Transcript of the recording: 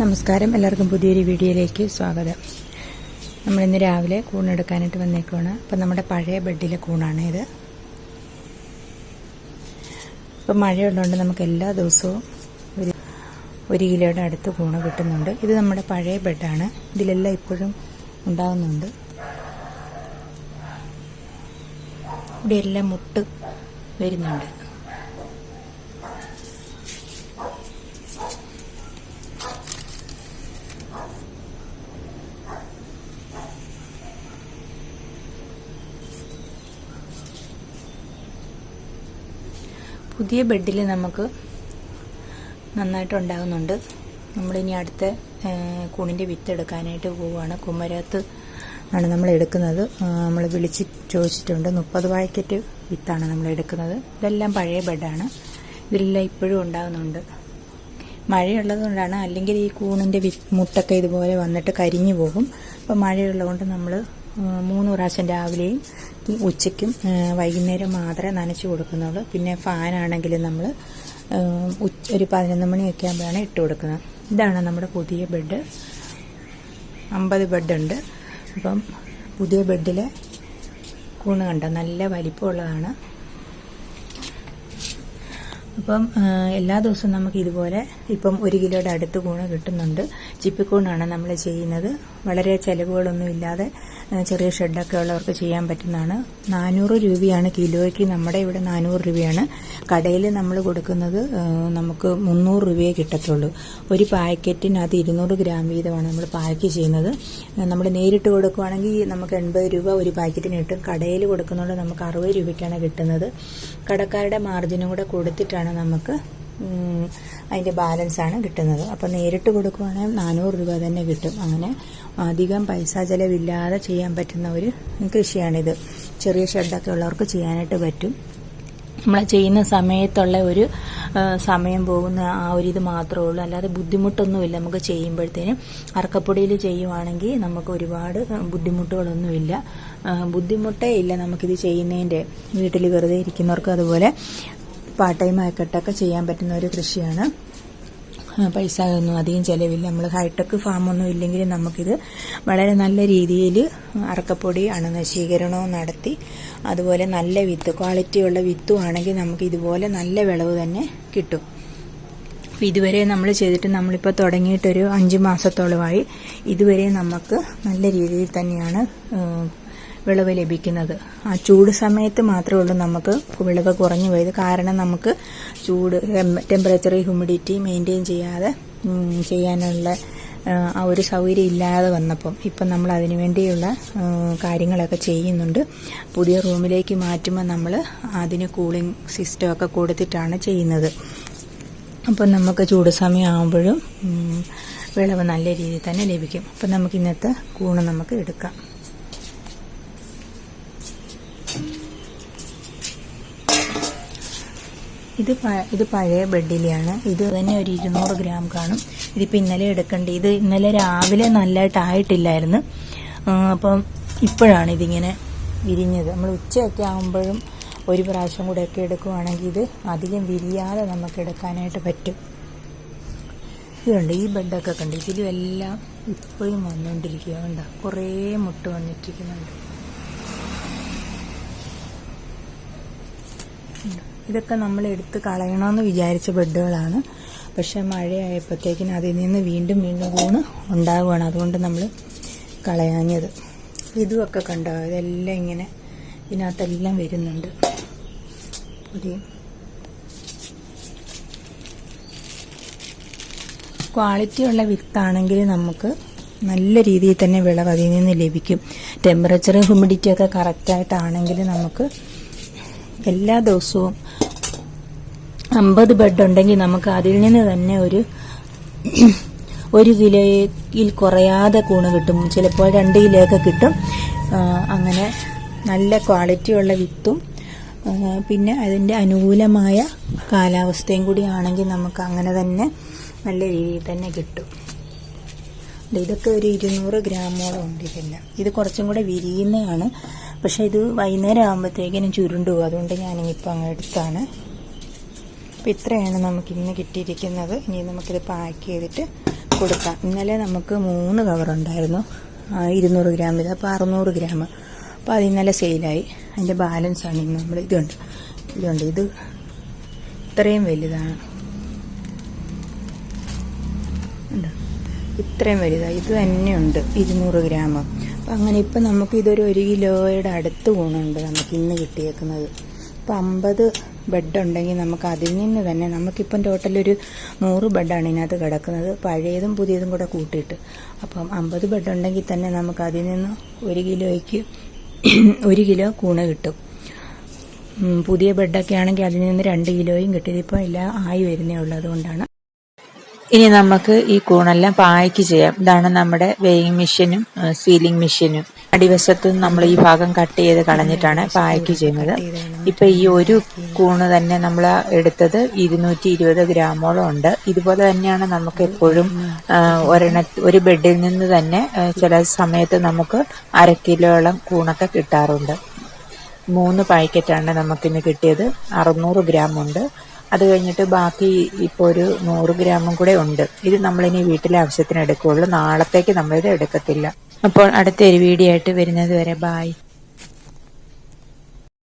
നമസ്കാരം. എല്ലാവർക്കും പുതിയൊരു വീഡിയോയിലേക്ക് സ്വാഗതം. നമ്മൾ ഇന്ന് രാവിലെ കൂണെടുക്കാനായിട്ട് വന്നേക്കുവാണ്. അപ്പം നമ്മുടെ പഴയ ബെഡിലെ കൂണാണ് ഇത്. ഇപ്പം മഴയുള്ളതുകൊണ്ട് നമുക്ക് എല്ലാ ദിവസവും ഒരു ഒരു കിലോയുടെ അടുത്ത് കൂണ് കിട്ടുന്നുണ്ട്. ഇത് നമ്മുടെ പഴയ ബെഡാണ്. ഇതിലെല്ലാം ഇപ്പോഴും ഉണ്ടാകുന്നുണ്ട് ഇവിടെ എല്ലാം മുട്ട് വരുന്നുണ്ട്. പുതിയ ബെഡിൽ നമുക്ക് നന്നായിട്ട് ഉണ്ടാകുന്നുണ്ട്. നമ്മളിനി അടുത്ത കൂണിന്റെ വിത്ത് എടുക്കാനായിട്ട് പോവുകയാണ്. കുമരത്ത് ആണ് നമ്മൾ എടുക്കുന്നത്. നമ്മൾ വിളിച്ച് ചോദിച്ചിട്ടുണ്ട്. മുപ്പത് പാക്കറ്റ് വിത്താണ് നമ്മൾ എടുക്കുന്നത്. ഇതെല്ലാം പഴയ ബെഡാണ്. ഇതിലെല്ലാം ഇപ്പോഴും ഉണ്ടാകുന്നുണ്ട്. മഴയുള്ളത് കൊണ്ടാണ് അല്ലെങ്കിൽ ഈ കൂണിന്റെ വി മുട്ടൊക്കെ ഇതുപോലെ വന്നിട്ട് കരിഞ്ഞു പോകും. അപ്പോൾ മഴയുള്ളതുകൊണ്ട് നമ്മൾ മൂന്ന് പ്രാവശ്യം രാവിലെയും ഉച്ചയ്ക്കും വൈകുന്നേരം മാത്രമേ നനച്ചു കൊടുക്കുന്നുള്ളൂ. പിന്നെ ഫാനാണെങ്കിലും നമ്മൾ ഒരു പതിനൊന്ന് മണിയൊക്കെ ആകുമ്പോഴാണ് ഇട്ട് കൊടുക്കുന്നത്. ഇതാണ് നമ്മുടെ പുതിയ ബെഡ്. അമ്പത് ബെഡുണ്ട്. അപ്പം പുതിയ ബെഡിലെ കൂണ് കണ്ടോ? നല്ല വലിപ്പമുള്ളതാണ്. അപ്പം എല്ലാ ദിവസവും നമുക്ക് ഇതുപോലെ ഇപ്പം ഒരു കിലോയുടെ അടുത്ത് കൂണ് കിട്ടുന്നുണ്ട്. ചിപ്പിക്കൂണാണ് നമ്മൾ ചെയ്യുന്നത്. വളരെ ചിലവുകളൊന്നും ഇല്ലാതെ ചെറിയ ഷെഡൊക്കെ ഉള്ളവർക്ക് ചെയ്യാൻ പറ്റുന്നതാണ്. നാനൂറ് രൂപയാണ് കിലോയ്ക്ക് നമ്മുടെ ഇവിടെ നാനൂറ് രൂപയാണ്. കടയിൽ നമ്മൾ കൊടുക്കുന്നത് നമുക്ക് മുന്നൂറ് രൂപയെ കിട്ടത്തുള്ളൂ. ഒരു പാക്കറ്റിനകത്ത് ഇരുന്നൂറ് ഗ്രാം വീതമാണ് നമ്മൾ പാക്ക് ചെയ്യുന്നത്. നമ്മൾ നേരിട്ട് കൊടുക്കുവാണെങ്കിൽ നമുക്ക് എൺപത് രൂപ ഒരു പാക്കറ്റിന് കിട്ടും. കടയിൽ കൊടുക്കുന്നതുകൊണ്ട് നമുക്ക് അറുപത് രൂപയ്ക്കാണ് കിട്ടുന്നത്. കടക്കാരുടെ മാർജിനും കൂടെ കൊടുത്തിട്ടാണ് നമുക്ക് ഉം, ബാലൻസാണ് കിട്ടുന്നത്. അപ്പോൾ നേരിട്ട് കൊടുക്കുവാണെങ്കിൽ നാനൂറ് രൂപ തന്നെ കിട്ടും. അങ്ങനെ അധികം പൈസ ചിലവില്ലാതെ ചെയ്യാൻ പറ്റുന്ന ഒരു കൃഷിയാണിത്. ചെറിയ ഷെഡൊക്കെ ഉള്ളവർക്ക് ചെയ്യാനായിട്ട് പറ്റും. നമ്മൾ ചെയ്യുന്ന സമയത്തുള്ള ഒരു സമയം പോകുന്ന ആ ഒരു ഇത് മാത്രമേ ഉള്ളൂ. അല്ലാതെ ബുദ്ധിമുട്ടൊന്നുമില്ല. നമുക്ക് ചെയ്യുമ്പോഴത്തേനും അറക്കപ്പൊടിയിൽ ചെയ്യുവാണെങ്കിൽ നമുക്ക് ഒരുപാട് ബുദ്ധിമുട്ടുകളൊന്നുമില്ല. ബുദ്ധിമുട്ടേ ഇല്ല നമുക്കിത് ചെയ്യുന്നതിന്റെ വീട്ടിൽ വെറുതെ ഇരിക്കുന്നവർക്ക് അതുപോലെ പാർട്ട് ടൈം ആയിക്കോട്ടൊക്കെ ചെയ്യാൻ പറ്റുന്ന ഒരു കൃഷിയാണ്. പൈസ ഒന്നും അധികം ചിലവില്ല. നമ്മൾ ഹൈടെക് ഫാമൊന്നും ഇല്ലെങ്കിലും നമുക്കിത് വളരെ നല്ല രീതിയിൽ അറക്കപ്പൊടി അണുനശീകരണവും നടത്തി അതുപോലെ നല്ല വിത്ത് ക്വാളിറ്റിയുള്ള വിത്തും ആണെങ്കിൽ നമുക്ക് ഇതുപോലെ നല്ല വിളവ് തന്നെ കിട്ടും. അപ്പോൾ ഇതുവരെ നമ്മൾ ചെയ്തിട്ട് നമ്മളിപ്പോൾ തുടങ്ങിയിട്ടൊരു അഞ്ച് മാസത്തോളമായി. ഇതുവരെ നമുക്ക് നല്ല രീതിയിൽ തന്നെയാണ് വിളവ് ലഭിക്കുന്നത്. ആ ചൂട് സമയത്ത് മാത്രമേ ഉള്ളൂ നമുക്ക് വിളവ് കുറഞ്ഞു പോയത്. കാരണം നമുക്ക് ചൂട് ടെമ്പറേച്ചർ ഹ്യൂമിഡിറ്റി മെയിന്റെയിൻ ചെയ്യാതെ ചെയ്യാനുള്ള ആ, ഒരു സൗകര്യം ഇല്ലാതെ വന്നപ്പം ഇപ്പം നമ്മൾ അതിനു വേണ്ടിയുള്ള കാര്യങ്ങളൊക്കെ ചെയ്യുന്നുണ്ട്. പുതിയ റൂമിലേക്ക് മാറ്റുമ്പോൾ നമ്മൾ അതിന് കൂളിംഗ് സിസ്റ്റമൊക്കെ കൊടുത്തിട്ടാണ് ചെയ്യുന്നത്. അപ്പം നമുക്ക് ചൂട് സമയമാകുമ്പോഴും വിളവ് നല്ല രീതിയിൽ തന്നെ ലഭിക്കും. അപ്പം നമുക്ക് ഇന്നത്തെ കൂണ് നമുക്ക് എടുക്കാം. ഇത് ഇത് പഴയ ബെഡിലെയാണ്. ഇത് തന്നെ ഒരു ഇരുന്നൂറ് ഗ്രാം കാണും. ഇതിപ്പോൾ ഇന്നലെ എടുക്കേണ്ടത് ഇത് ഇന്നലെ രാവിലെ നല്ലതായിട്ട് ആയിട്ടില്ലായിരുന്നു അപ്പം ഇപ്പോഴാണ് ഇതിങ്ങനെ വിരിഞ്ഞത്. നമ്മൾ ഉച്ചയൊക്കെ ആകുമ്പോഴും ഒരു പ്രാവശ്യം കൂടെയൊക്കെ എടുക്കുവാണെങ്കിൽ ഇത് അധികം വിരിയാതെ നമുക്ക് എടുക്കാനായിട്ട് പറ്റും. ഇതുണ്ട് ഈ ബെഡൊക്കെ കണ്ട്? ഇതിലും എല്ലാം ഇപ്പോഴും വന്നുകൊണ്ടിരിക്കുക കണ്ട? കുറേ മുട്ട വന്നിട്ടിരിക്കുന്നുണ്ട്. ഇതൊക്കെ നമ്മൾ എടുത്ത് കളയണമെന്ന് വിചാരിച്ച ബെഡുകളാണ്. പക്ഷെ മഴയായപ്പോഴത്തേക്കിന് അതിൽ നിന്ന് വീണ്ടും വീണ്ടും കൂണ് ഉണ്ടാവുകയാണ്. അതുകൊണ്ട് നമ്മൾ കളയാഞ്ഞത്. ഇതുമൊക്കെ കണ്ടോ? ഇതെല്ലാം ഇങ്ങനെ ഇതിനകത്തെല്ലാം വരുന്നുണ്ട്. പുതിയ ക്വാളിറ്റിയുള്ള വിത്താണെങ്കിൽ നമുക്ക് നല്ല രീതിയിൽ തന്നെ വിളവ് അതിൽ നിന്ന് ലഭിക്കും. ടെമ്പറേച്ചർ ഹ്യൂമിഡിറ്റിയൊക്കെ കറക്റ്റായിട്ടാണെങ്കിൽ നമുക്ക് എല്ലാ ദിവസവും അമ്പത് ബെഡ് ഉണ്ടെങ്കിൽ നമുക്ക് അതിൽ നിന്ന് തന്നെ ഒരു ഒരു കിലോയിൽ കുറയാതെ കൂണ് കിട്ടും. ചിലപ്പോൾ രണ്ട് കിലോയൊക്കെ കിട്ടും. അങ്ങനെ നല്ല ക്വാളിറ്റിയുള്ള വിത്തും പിന്നെ അതിന്റെ അനുകൂലമായ കാലാവസ്ഥയും കൂടി ആണെങ്കിൽ നമുക്ക് അങ്ങനെ തന്നെ നല്ല രീതിയിൽ തന്നെ കിട്ടും. ഇതൊക്കെ ഒരു ഇരുന്നൂറ് ഗ്രാമോളം ഉണ്ട് ഇതെല്ലാം. ഇത് കുറച്ചും കൂടെ വിരിയുന്നതാണ്. പക്ഷേ ഇത് വൈകുന്നേരം ആകുമ്പോഴത്തേക്കിനും ചുരുണ്ടു പോകും അതുകൊണ്ട് ഞാനിപ്പോൾ അങ്ങ് എടുത്താണ്. അപ്പം ഇത്രയാണ് നമുക്ക് ഇന്ന് കിട്ടിയിരിക്കുന്നത്. ഇനി നമുക്കിത് പാക്ക് ചെയ്തിട്ട് കൊടുക്കാം. ഇന്നലെ നമുക്ക് മൂന്ന് കവറുണ്ടായിരുന്നു ഇരുന്നൂറ് ഗ്രാം ഇത്. അപ്പോൾ അറുന്നൂറ് ഗ്രാം അപ്പോൾ അത് ഇന്നലെ സെയിലായി അതിന്റെ ബാലൻസ് ആണ് ഇന്ന് നമ്മൾ ഇതുണ്ട്. ഇതുണ്ട്. ഇത് ഇത്രയും വലുതാണ്. ഇത്രയും വലുതാണ്. ഇത് തന്നെ ഉണ്ട്. ഇരുന്നൂറ് ഗ്രാം അപ്പം അങ്ങനെ ഇപ്പം നമുക്ക് ഇതൊരു ഒരു കിലോയുടെ അടുത്ത് ഗുണമുണ്ട് നമുക്ക് ഇന്ന് കിട്ടിയേക്കുന്നത്. അപ്പം അമ്പത് ബെഡ് ഉണ്ടെങ്കിൽ നമുക്ക് അതിൽ നിന്ന് തന്നെ നമുക്കിപ്പം ടോട്ടൽ ഒരു നൂറ് ബെഡാണ് ഇതിനകത്ത് കിടക്കുന്നത്. പഴയതും പുതിയതും കൂടെ കൂട്ടിയിട്ട്. അപ്പം അമ്പത് ബെഡ് ഉണ്ടെങ്കിൽ തന്നെ നമുക്ക് അതിൽ നിന്ന് ഒരു കിലോയ്ക്ക് ഒരു കിലോ കൂണ് കിട്ടും. പുതിയ ബെഡൊക്കെ ആണെങ്കിൽ അതിൽ നിന്ന് രണ്ട് കിലോയും കിട്ടിയത് ഇതിപ്പോൾ എല്ലാം ആയി വരുന്നേ ഉള്ളൂ. അതുകൊണ്ടാണ്. ഇനി നമുക്ക് ഈ കൂണെല്ലാം പായ്ക്ക് ചെയ്യാം. ഇതാണ് നമ്മുടെ വെയിങ് മെഷീനും സീലിംഗ് മെഷീനും അടിവശത്തു നമ്മൾ ഈ ഭാഗം കട്ട് ചെയ്ത് കളഞ്ഞിട്ടാണ് പായ്ക്ക് ചെയ്യുന്നത്. ഇപ്പൊ ഈ ഒരു കൂണ് തന്നെ നമ്മൾ എടുത്തത് ഇരുന്നൂറ്റി ഇരുപത് ഗ്രാമോളം ഉണ്ട്. ഇതുപോലെ തന്നെയാണ് നമുക്ക് എപ്പോഴും ഒരെണ്ണ ഒരു ബെഡിൽ നിന്ന് തന്നെ ചില സമയത്ത് നമുക്ക് അര കിലോളം കൂണൊക്കെ കിട്ടാറുണ്ട്. മൂന്ന് പാക്കറ്റാണ് നമുക്കിന്ന് കിട്ടിയത്. അറുന്നൂറ് ഗ്രാം ഉണ്ട്. അത് കഴിഞ്ഞിട്ട് ബാക്കി ഇപ്പോൾ ഒരു നൂറ് ഗ്രാമും കൂടെ ഉണ്ട്. ഇത് നമ്മളിനി വീട്ടിലെ ആവശ്യത്തിന് എടുക്കുകയുള്ളൂ. നാളത്തേക്ക് നമ്മളിത് എടുക്കത്തില്ല. അപ്പോൾ അടുത്തൊരു വീഡിയോ ആയിട്ട് വരുന്നത് വരെ ബായ്